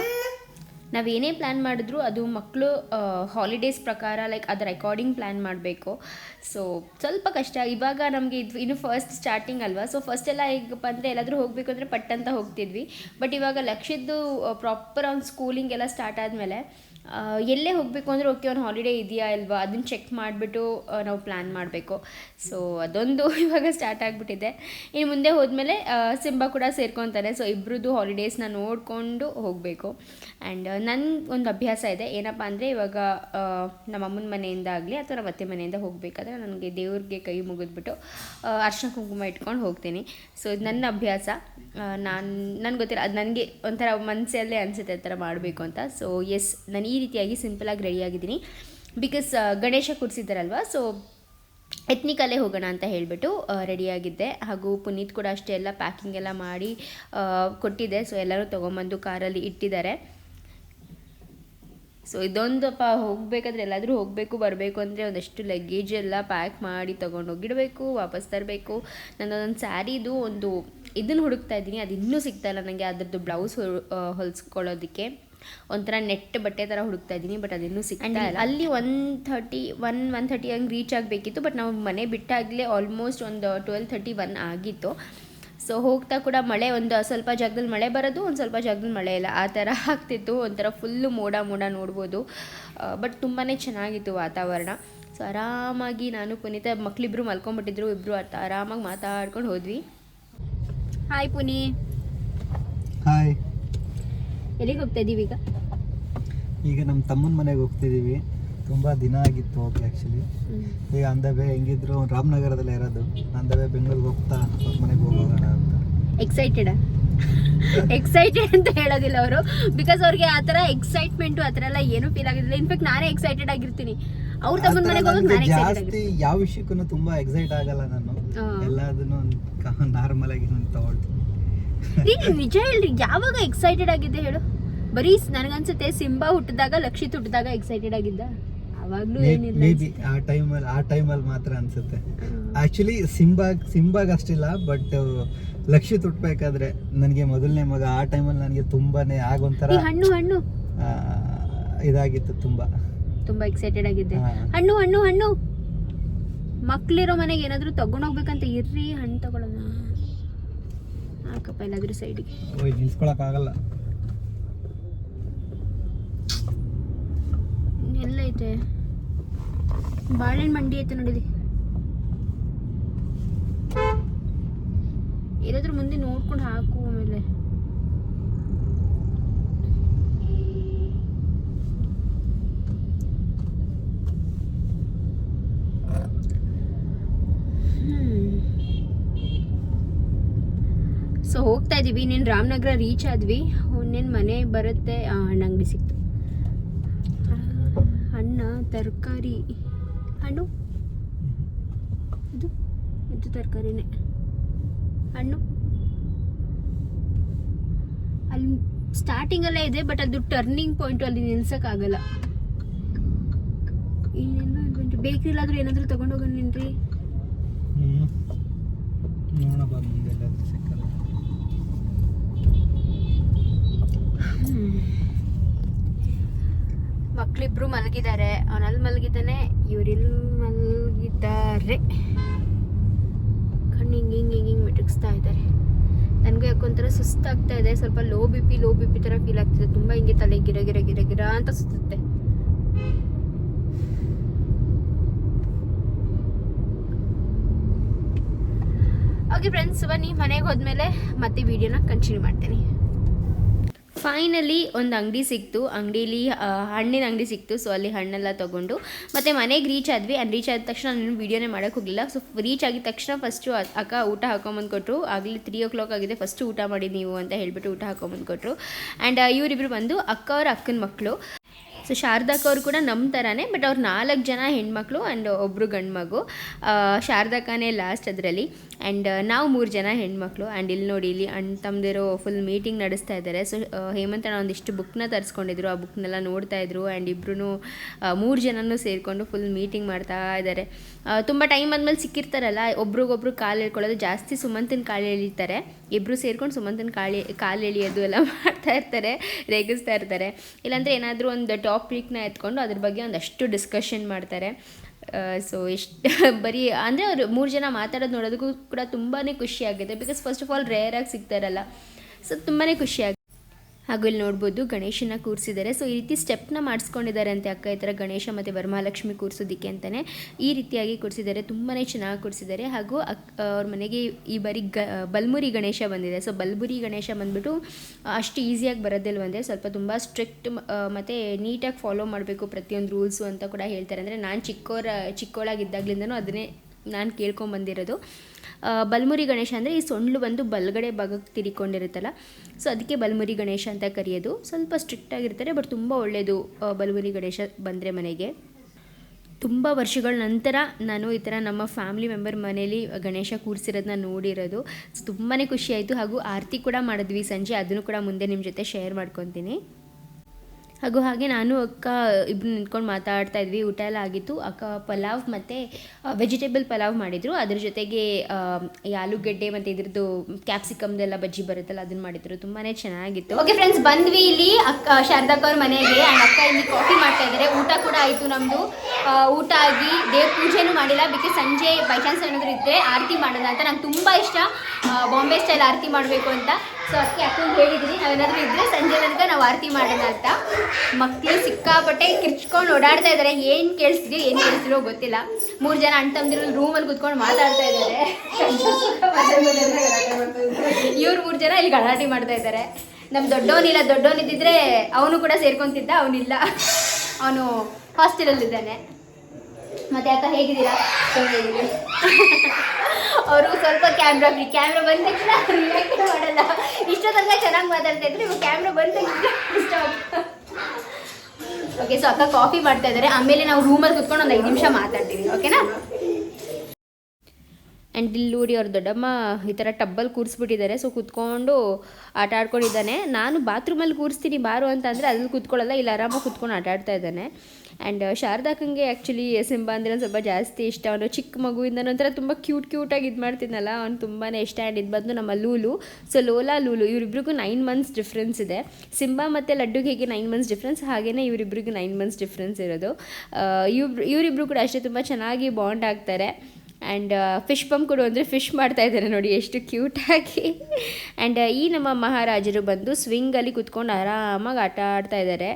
ನಾವೇನೇ ಪ್ಲ್ಯಾನ್ ಮಾಡಿದ್ರು ಅದು ಮಕ್ಕಳು ಹಾಲಿಡೇಸ್ ಪ್ರಕಾರ ಲೈಕ್ ಅದರ ರೆಕಾರ್ಡಿಂಗ್ ಪ್ಲ್ಯಾನ್ ಮಾಡಬೇಕು. ಸೊ ಸ್ವಲ್ಪ ಕಷ್ಟ. ಇವಾಗ ನಮಗೆ ಇದು ಇನ್ನು ಫಸ್ಟ್ ಸ್ಟಾರ್ಟಿಂಗ್ ಅಲ್ವಾ? ಸೊ ಫಸ್ಟ್ ಎಲ್ಲ ಹೇಗಪ್ಪ ಅಂದರೆ ಎಲ್ಲಾದರೂ ಹೋಗಬೇಕು ಅಂದರೆ ಪಟ್ ಅಂತ ಹೋಗ್ತಿದ್ವಿ. ಬಟ್ ಇವಾಗ ಲಕ್ಷದ್ದು ಪ್ರಾಪರ್ ಅವ್ನ ಸ್ಕೂಲಿಂಗ್ ಎಲ್ಲ ಸ್ಟಾರ್ಟ್ ಆದಮೇಲೆ ಎಲ್ಲೇ ಹೋಗಬೇಕು ಅಂದರೆ ಓಕೆ ಅವ್ನು ಹಾಲಿಡೇ ಇದೆಯಾ ಅಲ್ವಾ ಅದನ್ನು ಚೆಕ್ ಮಾಡಿಬಿಟ್ಟು ನಾವು ಪ್ಲ್ಯಾನ್ ಮಾಡಬೇಕು. ಸೊ ಅದೊಂದು ಇವಾಗ ಸ್ಟಾರ್ಟ್ ಆಗಿಬಿಟ್ಟಿದೆ. ಇನ್ನು ಮುಂದೆ ಹೋದ್ಮೇಲೆ ಸಿಂಬಾ ಕೂಡ ಸೇರ್ಕೊತಾನೆ. ಸೊ ಇಬ್ಬರದ್ದು ಹಾಲಿಡೇಸ್ನ ನೋಡಿಕೊಂಡು ಹೋಗಬೇಕು. ಆ್ಯಂಡ್ ನನ್ನ ಒಂದು ಅಭ್ಯಾಸ ಇದೆ. ಏನಪ್ಪ ಅಂದರೆ ಇವಾಗ ನಮ್ಮ ಅಮ್ಮನ ಮನೆಯಿಂದ ಆಗಲಿ ಅಥವಾ ನಮ್ಮ ಅತ್ತೆ ಮನೆಯಿಂದ ಹೋಗಬೇಕಾದ್ರೆ ನನಗೆ ದೇವ್ರಿಗೆ ಕೈ ಮುಗಿದ್ಬಿಟ್ಟು ಅರ್ಶಿನ ಕುಂಕುಮ ಇಟ್ಕೊಂಡು ಹೋಗ್ತೀನಿ. ಸೊ ಇದು ನನ್ನ ಅಭ್ಯಾಸ. ನಾನು, ನನಗೆ ಗೊತ್ತಿಲ್ಲ. ಅದು ನನಗೆ ಒಂಥರ ಮನಸ್ಸಲ್ಲೇ ಅನಿಸುತ್ತೆ ಆ ಥರ ಮಾಡಬೇಕು ಅಂತ. ಸೊ ಎಸ್ ನಾನು ಈ ರೀತಿಯಾಗಿ ಸಿಂಪಲಾಗಿ ರೆಡಿಯಾಗಿದ್ದೀನಿ ಬಿಕಾಸ್ ಗಣೇಶ ಕೂರಿಸಿದ್ದಾರಲ್ವ ಸೊ ಎತ್ನಿಕಲ್ಲೇ ಹೋಗೋಣ ಅಂತ ಹೇಳಿಬಿಟ್ಟು ರೆಡಿಯಾಗಿದ್ದೆ ಹಾಗೂ ಪುನೀತ್ ಕೂಡ ಅಷ್ಟೇ ಎಲ್ಲ ಪ್ಯಾಕಿಂಗ್ ಎಲ್ಲ ಮಾಡಿ ಕೊಟ್ಟಿದೆ ಸೊ ಎಲ್ಲರೂ ತೊಗೊಂಬಂದು ಕಾರಲ್ಲಿ ಇಟ್ಟಿದ್ದಾರೆ. ಸೊ ಇದೊಂದಪ್ಪ ಹೋಗಬೇಕಾದ್ರೆ ಎಲ್ಲಾದರೂ ಹೋಗಬೇಕು ಬರಬೇಕು ಅಂದರೆ ಒಂದಷ್ಟು ಲಗೇಜ್ ಎಲ್ಲ ಪ್ಯಾಕ್ ಮಾಡಿ ತೊಗೊಂಡೋಗಿಡಬೇಕು ವಾಪಸ್ ತರಬೇಕು. ನನ್ನದೊಂದು ಸ್ಯಾರಿದು ಒಂದು ಇದನ್ನು ಹುಡುಕ್ತಾ ಇದ್ದೀನಿ. ಅದು ಇನ್ನೂ ಸಿಗ್ತಾ ಇಲ್ಲ ನನಗೆ ಅದರದ್ದು ಬ್ಲೌಸ್ ಹೊಲಿಸ್ಕೊಳ್ಳೋದಕ್ಕೆ. ಒಂಥರ ನೆಟ್ ಬಟ್ಟೆ ಥರ ಹುಡುಕ್ತಾ ಇದ್ದೀನಿ ಬಟ್ ಅದಿನ್ನೂ ಸಿಗ್ತಾ ಇಲ್ಲ. ಅಲ್ಲಿ one thirty one one thirty ಹಂಗೆ ರೀಚ್ ಆಗಬೇಕಿತ್ತು ಬಟ್ ನಾವು ಮನೆ ಬಿಟ್ಟಾಗಲೇ ಆಲ್ಮೋಸ್ಟ್ ಒಂದು ಟ್ವೆಲ್ ಥರ್ಟಿ ಒನ್ ಆಗಿತ್ತು. ಸೊ ಹೋಗ್ತಾ ಕೂಡ ಮಳೆ ಒಂದು ಸ್ವಲ್ಪ ಜಾಗದಲ್ಲಿ ಮಳೆ ಬರೋದು ಒಂದು ಸ್ವಲ್ಪ ಜಾಗದಲ್ಲಿ ಮಳೆ ಇಲ್ಲ. ಆ ಥರ ಆಗ್ತಿತ್ತು. ಒಂಥರ ಫುಲ್ಲು ಮೋಡ ಮೋಡ ನೋಡ್ಬೋದು. ಬಟ್ ತುಂಬಾ ಚೆನ್ನಾಗಿತ್ತು ವಾತಾವರಣ. ಸೊ ಆರಾಮಾಗಿ ನಾನು ಪುನೀತ ಮಕ್ಕಳಿಬ್ರು ಮಲ್ಕೊಂಬಿಟ್ಟಿದ್ರು ಇಬ್ಬರು ಆರಾಮಾಗಿ ಮಾತಾಡ್ಕೊಂಡು ಹೋದ್ವಿ. ಹಾಯ್ ಪುನಿ. ಹಾಯ್ ಎಲ್ಲಿಗೆ ಹೋಗ್ತಾ ಇದ್ದೀವಿ ಈಗ ಈಗ ನಮ್ಮ ತಮ್ಮನ ಮನೆಗೆ ಹೋಗ್ತಿದ್ದೀವಿ ತುಂಬ ದಿನ ಆಗಿತ್ತು ಹೋಗಿ ಆ್ಯಕ್ಚುಲಿ ಈಗ ಅಂದವೇ ಹೆಂಗಿದ್ರು ರಾಮನಗರದಲ್ಲೇ ಇರೋದು. ಅಂದವೇ ಬೆಂಗಳೂರಿಗೆ ಹೋಗ್ತಾ ಅವ್ರ ಮನೆಗೆ ಹೋಗೋಣ ಅಂತ. ಎಕ್ಸೈಟೆಡ್ ಎಕ್ಸೈಟೆಡ್ ಅಂತ ಹೇಳೋದಿಲ್ಲ ಅವರು. ಬಿಕಾಸ್ ಅವ್ರಿಗೆ ಆ ಥರ ಎಕ್ಸೈಟ್ಮೆಂಟು ಆ ಥರ ಎಲ್ಲ ಏನೂ ಫೀಲ್ ಆಗಿರಲಿಲ್ಲ. ಇನ್ಫ್ಯಾಕ್ಟ್ ನಾನೇ ಎಕ್ಸೈಟೆಡ್ ಆಗಿರ್ತೀನಿ. ಅವ್ರ ತಮ್ಮನ ಮನೆಗೆ ನನ್ಗೆ ನಾನು ಜಾಸ್ತಿ ಯಾವ ವಿಷಯಕ್ಕೂ ತುಂಬಾ ಎಕ್ಸೈಟ್ ಆಗಲ್ಲ ನಾನು. ಎಲ್ಲದನ್ನು ನಾರ್ಮಲ್ ಆಗಿ ನಾನು ತಗೊಳ್ತೀನಿ ನೀನು ನಿಜ ಹೇಳ್ರಿ ಯಾವಾಗ ಎಕ್ಸೈಟೆಡ್ ಆಗಿದ್ದೆ ಹೇಳು? ಬರೀ ನನಗನ್ಸುತ್ತೆ ಸಿಂಬಾ ಹುಟ್ಟಿದಾಗ ಲಕ್ಷಿತ್ ಹುಟ್ಟಿದಾಗ ಎಕ್ಸೈಟೆಡ್ ಆಗಿದ್ದ? ಅವಾಗ್ಲೂ ಏನಿಲ್ಲ ಮೇ ಬಿ ಆ ಟೈಮಲ್ಲಿ ಆ ಟೈಮಲ್ಲಿ ಮಾತ್ರ ಅನ್ಸುತ್ತೆ. ಆಕ್ಚುಲಿ ಸಿಂಬಾಗ್ ಸಿಂಬಾಗ್ ಅಷ್ಟಿಲ್ಲ ಬಟ್ ಲಕ್ಷ್ಯ ತುಟ್ಬೇಕಾದ್ರೆ ನನಗೆ ಮೊದಲನೇ ಮಗ ಆ ಟೈಮಲ್ಲಿ ನನಗೆ ತುಂಬಾನೇ ಆಗೊಂಥರ ಈ ಹಣ್ಣು ಹಣ್ಣು. ಆ, ಇದಾಗಿತ್ತು ತುಂಬಾ. ತುಂಬಾ ಎಕ್ಸೈಟೆಡ್ ಆಗಿದ್ದೆ. ಹಾ. ಹಣ್ಣು ಹಣ್ಣು ಹಣ್ಣು. ಮಕ್ಳಿರೋ ಮನೆಗೆ ಏನಾದ್ರು ತಗೊಂಡೋಗ್ಬೇಕಂತ ಇರ್ರಿ ಹಣ್ಣು ತಗೊಳ್ಳೋಣ. ಹಾಕಪ್ಪ ಎಲ್ಲಾದ್ರೂ ಸೈಡಿಗೆ ಓಯ್ ನಿಲ್ಸ್ಕೊಳಕ್ ಆಗಲ್ಲ ಎಲ್ಲೈತೆ ಬಾಳೆಹಣ್ಣು ಮಂಡಿ ಐತೆ ನೋಡಿಲಿ ಏನಾದ್ರೂ ಮುಂದೆ ನೋಡ್ಕೊಂಡು ಹಾಕು ಆಮೇಲೆ. ಸೊ ಹೋಗ್ತಾ ಇದೀವಿ. ಇನ್ನೇನು ರಾಮನಗರ ರೀಚ್ ಆದ್ವಿ. ಇನ್ನೇನು ಮನೆ ಬರುತ್ತೆ? ಹಣ್ಣಂಗಡಿ ಸಿಕ್ತು ಹಣ್ಣ ತರಕಾರಿ. ಹಣ್ಣು? ಇದು ಇದು ತರಕಾರಿನೇ. ಹಣ್ಣು? ಅಲ್ಲಿ ಸ್ಟಾರ್ಟಿಂಗಲ್ಲೇ ಇದೆ ಬಟ್ ಅದು ಟರ್ನಿಂಗ್ ಪಾಯಿಂಟು ಅಲ್ಲಿ ನಿಲ್ಸೋಕ್ಕಾಗಲ್ಲ. ಇನ್ನೇನು ಬೇಕ್ರಿಲಾದ್ರೂ ಏನಾದರೂ ತೊಗೊಂಡೋಗೋಣ ನಿನ್ರಿ ಮುಂದೆ ಮಕ್ಳಿಬ್ರು ಮಲಗಿದ್ದಾರೆ. ಅವನಲ್ಲಿ ಮಲಗಿದ್ದಾನೆ ಇವರಿಲ್ಲಿ ಮಲಗಿದ್ದಾರೆ. ಕಣ್ಣು ಹಿಂಗೆ ಹಿಂಗೆ ಹಿಂಗೆ ಹಿಂಗೆ ಮಿಟಕ್ಸ್ತಾ ಇದ್ದಾರೆ. ನನಗೂ ಯಾಕೊಂಥರ ಸುಸ್ತಾಗ್ತಾ ಇದೆ. ಸ್ವಲ್ಪ low B P, low B P ಥರ ಫೀಲ್ ಆಗ್ತಿದೆ. ತುಂಬ ಹಿಂಗೆ ತಲೆ ಗಿರ ಗಿರ ಗಿರ ಗಿರ ಅಂತ ಸುತ್ತೆ ಓಕೆ ಫ್ರೆಂಡ್ಸ್ ಬನ್ನಿ ಮನೆಗೆ ಹೋದ್ಮೇಲೆ ಮತ್ತೆ ವಿಡಿಯೋನ ಕಂಟಿನ್ಯೂ ಮಾಡ್ತೀನಿ. ಫೈನಲಿ ಒಂದು ಅಂಗಡಿ ಸಿಕ್ತು. ಅಂಗಡೀಲಿ ಹಣ್ಣಿನ ಅಂಗಡಿ ಸಿಕ್ತು. ಸೊ ಅಲ್ಲಿ ಹಣ್ಣೆಲ್ಲ ತೊಗೊಂಡು. ಮತ್ತು ಮನೆಗೆ ರೀಚ್ ಆದ್ವಿ. ಅಲ್ಲಿ ರೀಚ್ ಆದ ತಕ್ಷಣ ನಾನು ವೀಡಿಯೋನೇ ಮಾಡೋಕ್ಕೆ ಹೋಗಲಿಲ್ಲ. ಸೊ ರೀಚ್ ಆಗಿದ ತಕ್ಷಣ ಫಸ್ಟು ಅಕ್ಕ ಊಟ ಹಾಕೊಂಬಂದು ಕೊಟ್ಟರು ಆಗಲಿ ತ್ರೀ ಓ ಕ್ಲಾಕ್ ಆಗಿದೆ. ಫಸ್ಟು ಊಟ ಮಾಡಿ ನೀವು ಅಂತ ಹೇಳಿಬಿಟ್ಟು ಊಟ ಹಾಕೊಂಬಂದು ಕೊಟ್ಟರು ಆ್ಯಂಡ್ ಇವರಿಬ್ಬರು ಬಂದು ಅಕ್ಕ ಅವ್ರ ಅಕ್ಕನ ಮಕ್ಕಳು ಸೊ ಶಾರದಾಕ್ ಅವರು ಕೂಡ ನಮ್ಮ ಥರನೇ ಬಟ್ ಅವ್ರು ನಾಲ್ಕು ಜನ ಹೆಣ್ಮಕ್ಳು ಆ್ಯಂಡ್ ಒಬ್ಬರು ಗಂಡು ಮಗು ಶಾರದಾಕನೇ ಲಾಸ್ಟ್ ಅದರಲ್ಲಿ. ಆ್ಯಂಡ್ ನಾವು ಮೂರು ಜನ ಹೆಣ್ಮಕ್ಳು. ಆ್ಯಂಡ್ ಇಲ್ಲಿ ನೋಡಿ, ಇಲ್ಲಿ ಅಣ್ಣ ತಮ್ಮದಿರೋ ಫುಲ್ ಮೀಟಿಂಗ್ ನಡೆಸ್ತಾ ಇದ್ದಾರೆ. ಸೊ ಹೇಮಂತಣ್ಣ ಒಂದಿಷ್ಟು ಬುಕ್ನ ತರಿಸ್ಕೊಂಡಿದ್ರು. ಆ ಬುಕ್ನೆಲ್ಲ ನೋಡ್ತಾ ಇದ್ರು. ಆ್ಯಂಡ್ ಇಬ್ಬರೂ ಮೂರು ಜನನೂ ಸೇರಿಕೊಂಡು ಫುಲ್ ಮೀಟಿಂಗ್ ಮಾಡ್ತಾ ಇದ್ದಾರೆ. ತುಂಬ ಟೈಮ್ ಆದ್ಮೇಲೆ ಸಿಕ್ಕಿರ್ತಾರಲ್ಲ, ಒಬ್ರಿಗೊಬ್ರು ಕಾಲು ಎಳ್ಕೊಳ್ಳೋದು ಜಾಸ್ತಿ ಸುಮಂತನ ಕಾಲು ಎಳಿತಾರೆ. ಇಬ್ಬರು ಸೇರ್ಕೊಂಡು ಸುಮಂತನ ಕಾಳಿ ಕಾಲು ಎಳಿಯೋದು ಎಲ್ಲ ಮಾಡ್ತಾ ಇರ್ತಾರೆ, ರೇಗಿಸ್ತಾ ಇರ್ತಾರೆ. ಇಲ್ಲಾಂದರೆ ಏನಾದರೂ ಒಂದು ಟಾಪಿಕ್ನ ಎತ್ಕೊಂಡು ಅದ್ರ ಬಗ್ಗೆ ಒಂದಷ್ಟು ಡಿಸ್ಕಷನ್ ಮಾಡ್ತಾರೆ. ಸೊ ಎಷ್ಟು ಬರೀ ಅಂದರೆ ಅವರು ಮೂರು ಜನ ಮಾತಾಡೋದು ನೋಡೋದಕ್ಕೂ ಕೂಡ ತುಂಬಾ ಖುಷಿಯಾಗಿದೆ ಬಿಕಾಸ್ ಫಸ್ಟ್ ಆಫ್ ಆಲ್ ರೇರಾಗಿ ಸಿಗ್ತಾರಲ್ಲ ಸೊ ತುಂಬಾ ಖುಷಿ ಆಗುತ್ತೆ ಹಾಗೂ ಇಲ್ಲಿ ನೋಡ್ಬೋದು ಗಣೇಶನ ಕೂರಿಸಿದ್ದಾರೆ. ಸೊ ಈ ರೀತಿ ಸ್ಟೆಪ್ನ ಮಾಡಿಸ್ಕೊಂಡಿದ್ದಾರೆ ಅಂತೆ ಅಕ್ಕ, ಈ ಥರ ಗಣೇಶ ಮತ್ತು ವರಮಹಾಲಕ್ಷ್ಮಿ ಕೂರಿಸೋದಕ್ಕೆ ಅಂತಲೇ ಈ ರೀತಿಯಾಗಿ ಕೂರಿಸಿದ್ದಾರೆ ತುಂಬಾ ಚೆನ್ನಾಗಿ ಕೂರಿಸಿದ್ದಾರೆ. ಹಾಗೂ ಅಕ್ ಅವ್ರ ಮನೆಗೆ ಈ ಬಾರಿ ಗ ಬಲ್ಮುರಿ ಗಣೇಶ ಬಂದಿದೆ. ಸೊ ಬಲ್ಬುರಿ ಗಣೇಶ ಬಂದ್ಬಿಟ್ಟು ಅಷ್ಟು ಈಸಿಯಾಗಿ ಬರೋದಿಲ್ವಂತೆ ಸ್ವಲ್ಪ ತುಂಬ ಸ್ಟ್ರಿಕ್ಟ್ ಮತ್ತು ನೀಟಾಗಿ ಫಾಲೋ ಮಾಡಬೇಕು ಪ್ರತಿಯೊಂದು ರೂಲ್ಸು ಅಂತ ಕೂಡ ಹೇಳ್ತಾರೆ. ಅಂದರೆ ನಾನು ಚಿಕ್ಕೋರ, ಚಿಕ್ಕೋಳಾಗಿದ್ದಾಗ್ಲಿಂದನೂ ಅದನ್ನೇ ನಾನು ಕೇಳ್ಕೊಂಬಂದಿರೋದು ಬಲ್ಮುರಿ ಗಣೇಶ ಅಂದರೆ ಈ ಸೊಂಡ್ಲು ಬಂದು ಬಲಗಡೆ ಭಾಗಕ್ಕೆ ತಿರಿಕೊಂಡಿರುತ್ತಲ್ಲ. ಸೊ ಅದಕ್ಕೆ ಬಲ್ಮುರಿ ಗಣೇಶ ಅಂತ ಕರೆಯೋದು. ಸ್ವಲ್ಪ ಸ್ಟ್ರಿಕ್ಟ್ ಆಗಿರ್ತಾರೆ ಬಟ್ ತುಂಬ ಒಳ್ಳೆಯದು ಬಲ್ಮುರಿ ಗಣೇಶ ಬಂದರೆ ಮನೆಗೆ. ತುಂಬ ವರ್ಷಗಳ ನಂತರ ನಾನು ಈ ಥರ ನಮ್ಮ ಫ್ಯಾಮಿಲಿ ಮೆಂಬರ್ ಮನೇಲಿ ಗಣೇಶ ಕೂರಿಸಿರೋದನ್ನ ನೋಡಿರೋದು. ತುಂಬಾ ಖುಷಿಯಾಯಿತು ಹಾಗೂ ಆರತಿ ಕೂಡ ಮಾಡಿದ್ವಿ. ಸಂಜೆ ಅದನ್ನು ಕೂಡ ಮುಂದೆ ನಿಮ್ಮ ಜೊತೆ ಶೇರ್ ಮಾಡ್ಕೊತೀನಿ. ಹಾಗೂ ಹಾಗೆ ನಾನು ಅಕ್ಕ ಇಬ್ಬರು ನಿಂತ್ಕೊಂಡು ಮಾತಾಡ್ತಾ ಇದ್ವಿ. ಊಟ ಎಲ್ಲ ಆಗಿತ್ತು. ಅಕ್ಕ ಪಲಾವ್ ಮತ್ತು ವೆಜಿಟೇಬಲ್ ಪಲಾವ್ ಮಾಡಿದರು. ಅದ್ರ ಜೊತೆಗೆ ಈ ಆಲೂಗಡ್ಡೆ ಮತ್ತು ಇದ್ರದ್ದು ಕ್ಯಾಪ್ಸಿಕಮ್ದೆಲ್ಲ ಬಜ್ಜಿ ಬರುತ್ತಲ್ಲ, ಅದನ್ನ ಮಾಡಿದ್ರು. ತುಂಬಾ ಚೆನ್ನಾಗಿತ್ತು. ಓಕೆ ಫ್ರೆಂಡ್ಸ್ ಬಂದ್ವಿ ಇಲ್ಲಿ. ಅಕ್ಕ ಶಾರದಕ್ಕ ಅವ್ರ ಮನೆಗೆ. ಆ್ಯಂಡ್ ಅಕ್ಕ ಇಲ್ಲಿ ಕಾಫಿ ಮಾಡ್ತಾ ಇದ್ದಾರೆ. ಊಟ ಕೂಡ ಆಯಿತು ನಮ್ಮದು ಊಟ ಆಗಿ ದೇವ್ರ ಪೂಜೆನೂ ಮಾಡಿಲ್ಲ. ಬಿಕಾಸ್ ಸಂಜೆ ಬೈ ಚಾನ್ಸ್ ಏನಾದರೂ ಇದ್ದರೆ ಆರತಿ ಮಾಡೋಣ ಅಂತ. ನಂಗೆ ತುಂಬ ಇಷ್ಟ. ಬಾಂಬೆ ಸ್ಟೈಲ್ ಆರತಿ ಮಾಡಬೇಕು ಅಂತ. ಸೊ ಅದಕ್ಕೆ ಅಕ್ಕಂಗೆ ಹೇಳಿದ್ದೀನಿ ನಾವೇನಾದರೂ ಇದ್ದರೆ ಸಂಜೆ ತನಕ ನಾವು ಆರತಿ ಮಾಡೋಣ ಅಂತ. ಮಕ್ಕಳು ಸಿಕ್ಕಾಪಟ್ಟೆ ಕಿರ್ಚ್ಕೊಂಡು ಓಡಾಡ್ತಾ ಇದ್ದಾರೆ ಏನು ಕೇಳಿಸ್ತಿದ್ಯೋ ಏನು ಕೇಳಿಸ್ತಿರೋ ಗೊತ್ತಿಲ್ಲ. ಮೂರು ಜನ ಅಣ್ಣ ತಮ್ಮದಿರೋ ರೂಮಲ್ಲಿ ಕುತ್ಕೊಂಡು ಮಾತಾಡ್ತಾ ಇದ್ದಾರೆ ಇವ್ರು ಮೂರು ಜನ ಇಲ್ಲಿ ಗಲಾಟೆ ಮಾಡ್ತಾ ಇದ್ದಾರೆ ನಮ್ಮ ದೊಡ್ಡವನಿಲ್ಲ ದೊಡ್ಡವನಿದ್ದಿದ್ರೆ ಅವನು ಕೂಡ ಸೇರ್ಕೊತಿದ್ದ, ಅವನಿಲ್ಲ. ಅವನು ಹಾಸ್ಟೆಲಲ್ಲಿದ್ದಾನೆ ಮತ್ತೆ ಅಕ್ಕ ಹೇಗಿದ್ದೀರಾ? ಅವರು ಸ್ವಲ್ಪ ಕ್ಯಾಮ್ರಾ ಕ್ಯಾಮ್ರಾ ಬಂದ ತಕ್ಷಣ ರಿಯಾಕ್ಟ್ ಮಾಡಲ್ಲ. ಇಷ್ಟೊತ್ತಲ್ಲ ಚೆನ್ನಾಗಿ ಮಾತಾಡ್ತಾ ಇದ್ರು, ಇವಾಗ ಕ್ಯಾಮ್ರಾ ಬಂದ ಇಷ್ಟ ಓಕೆ ಸೊ ಅಕ್ಕ ಕಾಫಿ ಮಾಡ್ತಾ ಇದ್ದಾರೆ. ಆಮೇಲೆ ನಾವು ರೂಮಲ್ಲಿ ಕುತ್ಕೊಂಡು ಒಂದು ಐದು ನಿಮಿಷ ಮಾತಾಡ್ತೀವಿ ಓಕೆನಾ ಆ್ಯಂಡ್ ಇಲ್ಲಿ ನೋಡಿ ಅವ್ರ ದೊಡ್ಡಮ್ಮ ಈ ಥರ ಟಬ್ಬಲ್ಲಿ ಕೂರಿಸ್ಬಿಟ್ಟಿದ್ದಾರೆ. ಸೊ ಕುತ್ಕೊಂಡು ಆಟ ಆಡ್ಕೊಂಡಿದ್ದಾನೆ. ನಾನು ಬಾತ್ರೂಮಲ್ಲಿ ಕೂರಿಸ್ತೀನಿ, ಬಾರು ಅಂತ ಅಂದರೆ ಅಲ್ಲಿ ಕೂತ್ಕೊಳ್ಳಲ್ಲ, ಇಲ್ಲಿ ಆರಾಮಾಗಿ ಕೂತ್ಕೊಂಡು ಆಟ ಆಡ್ತಾ ಇದ್ದಾನೆ. ಆ್ಯಂಡ್ ಶಾರದಾಕಂಗೆ ಆ್ಯಕ್ಚುಲಿ ಸಿಂಬಾ ಅಂದರೆ ಸ್ವಲ್ಪ ಜಾಸ್ತಿ ಇಷ್ಟ. ಅವನು ಚಿಕ್ಕ ಮಗುವಿಂದ ನಂತರ ತುಂಬ ಕ್ಯೂಟ್ ಕ್ಯೂಟಾಗಿ ಇದು ಮಾಡ್ತಿದ್ನಲ್ಲ, ಅವ್ನು ತುಂಬಾ ಇಷ್ಟ. ಆ್ಯಂಡ್ ಇದು ಬಂದು ನಮ್ಮ ಲೂಲು. ಸೊ ಲೋಲಾ, ಲೂಲು ಇವರಿಬ್ರಿಗೂ ನೈನ್ ಮಂತ್ಸ್ ಡಿಫ್ರೆನ್ಸ್ ಇದೆ. ಸಿಂಬಾ ಮತ್ತು ಲಡ್ಡುಗೆ ಹೇಗೆ ನೈನ್ ಮಂತ್ಸ್ ಡಿಫ್ರೆನ್ಸ್ ಹಾಗೆಯೇ ಇವರಿಬ್ರಿಗೂ ನೈನ್ ಮಂತ್ಸ್ ಡಿಫ್ರೆನ್ಸ್ ಇರೋದು. ಇವ್ರು, ಇವರಿಬ್ರು ಕೂಡ ಅಷ್ಟೇ ತುಂಬ ಚೆನ್ನಾಗಿ ಬಾಂಡ್ ಆಗ್ತಾರೆ. ಆ್ಯಂಡ್ ಫಿಶ್ ಪಂಪ್ ಕೂಡ ಅಂದರೆ ಫಿಶ್ ಮಾಡ್ತಾ ಇದ್ದಾರೆ ನೋಡಿ, ಎಷ್ಟು ಕ್ಯೂಟಾಗಿ ಆ್ಯಂಡ್ ಈ ನಮ್ಮ ಮಹಾರಾಜರು ಬಂದು ಸ್ವಿಂಗಲ್ಲಿ ಕುತ್ಕೊಂಡು ಆರಾಮಾಗಿ ಆಟ ಆಡ್ತಾ ಇದ್ದಾರೆ.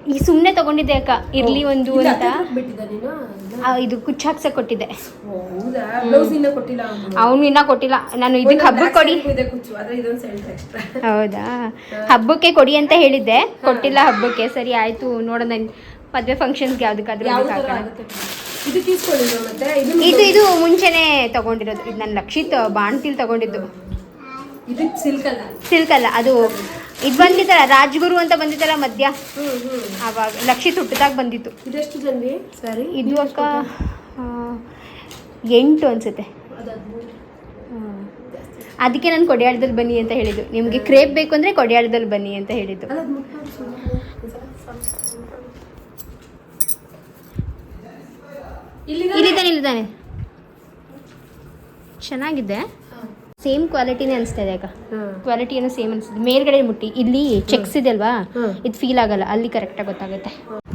ಈ ಸುಮ್ಮನೆ ತಗೊಂಡಿದ್ದೆ ಅಕ್ಕ. ಇರ್ಲಿ ಒಂದು ಅಂತ. ಆ, ಇದು ಕುಚ್ಚು ಹಾಕ್ಸಕ್ ಕೊಟ್ಟಿದ್ದೆ ಅವನು? ಇನ್ನ ಕೊಟ್ಟಿಲ್ಲ. ನಾನು ಇದಕ್ಕೆ ಹಬ್ಬಕ್ಕೆ ಕೊಡಿ. ಹೌದಾ? ಹಬ್ಬಕ್ಕೆ ಕೊಡಿ ಅಂತ ಹೇಳಿದ್ದೆ. ಕೊಟ್ಟಿಲ್ಲ ಹಬ್ಬಕ್ಕೆ. ಸರಿ ಆಯ್ತು. ನೋಡೋಣ ಮದ್ವೆ ಫಂಕ್ಷನ್ಸ್ಗೆ ಯಾವ್ದಕ್ಕಾದ್ರೂ ಹಾಕೋಣ. ಇದು ಇದು ಮುಂಚೆನೆ ತಗೊಂಡಿರೋದು. ಇದು ನನ್ನ ಲಕ್ಷಿತ್ ಬಾಣ್ತಿಲ್ ತಗೊಂಡಿದ್ದು. ಸಿಲ್ಕ್ ಅಲ್ಲ? ಅದು ಇದು ಬಂದಿತ್ತಲ್ಲ ರಾಜ್ಗುರು ಅಂತ ಬಂದಿತ್ತಲ್ಲ ಮಧ್ಯ? ಅವಾಗ ಲಕ್ಷಿ ಆವಾಗ ಲಕ್ಷಿತ್ ಹುಟ್ಟಿದಾಗ ಬಂದಿತ್ತು. ಇದೆಷ್ಟು ಜನ್ರಿ? ಸರಿ. ಇದು ಅಕ್ಕ ಎಂಟು ಅನ್ಸುತ್ತೆ. ಅದಕ್ಕೆ ನಾನು ಕೊಡಿಯಾಳದಲ್ಲಿ ಬನ್ನಿ ಅಂತ ಹೇಳಿದ್ದು. ನಿಮಗೆ ಕ್ರೇಪ್ ಬೇಕು ಅಂದರೆ ಕೊಡಿಯಾಳದಲ್ಲಿ ಬನ್ನಿ ಅಂತ ಹೇಳಿದ್ದು. ಇಲ್ಲಿ ತಾನೆ ಇಲ್ಲಿ ಚೆನ್ನಾಗಿದೆ. ಸೇಮ್ ಕ್ವಾಲಿಟಿನೇ ಅನಿಸ್ತಾ ಇದೆ ಅಕ್ಕ. ಕ್ವಾಲಿಟಿ ಏನೋ ಸೇಮ್ ಅನಿಸ್ತದೆ ಮೇಲ್ಗಡೆ ಮುಟ್ಟಿ. ಇಲ್ಲಿ ಚೆಕ್ಸ್ ಇದೆ ಅಲ್ವಾ ಇದು ಫೀಲ್ ಆಗಲ್ಲ. ಅಲ್ಲಿ ಕರೆಕ್ಟಾಗಿ ಗೊತ್ತಾಗುತ್ತೆ.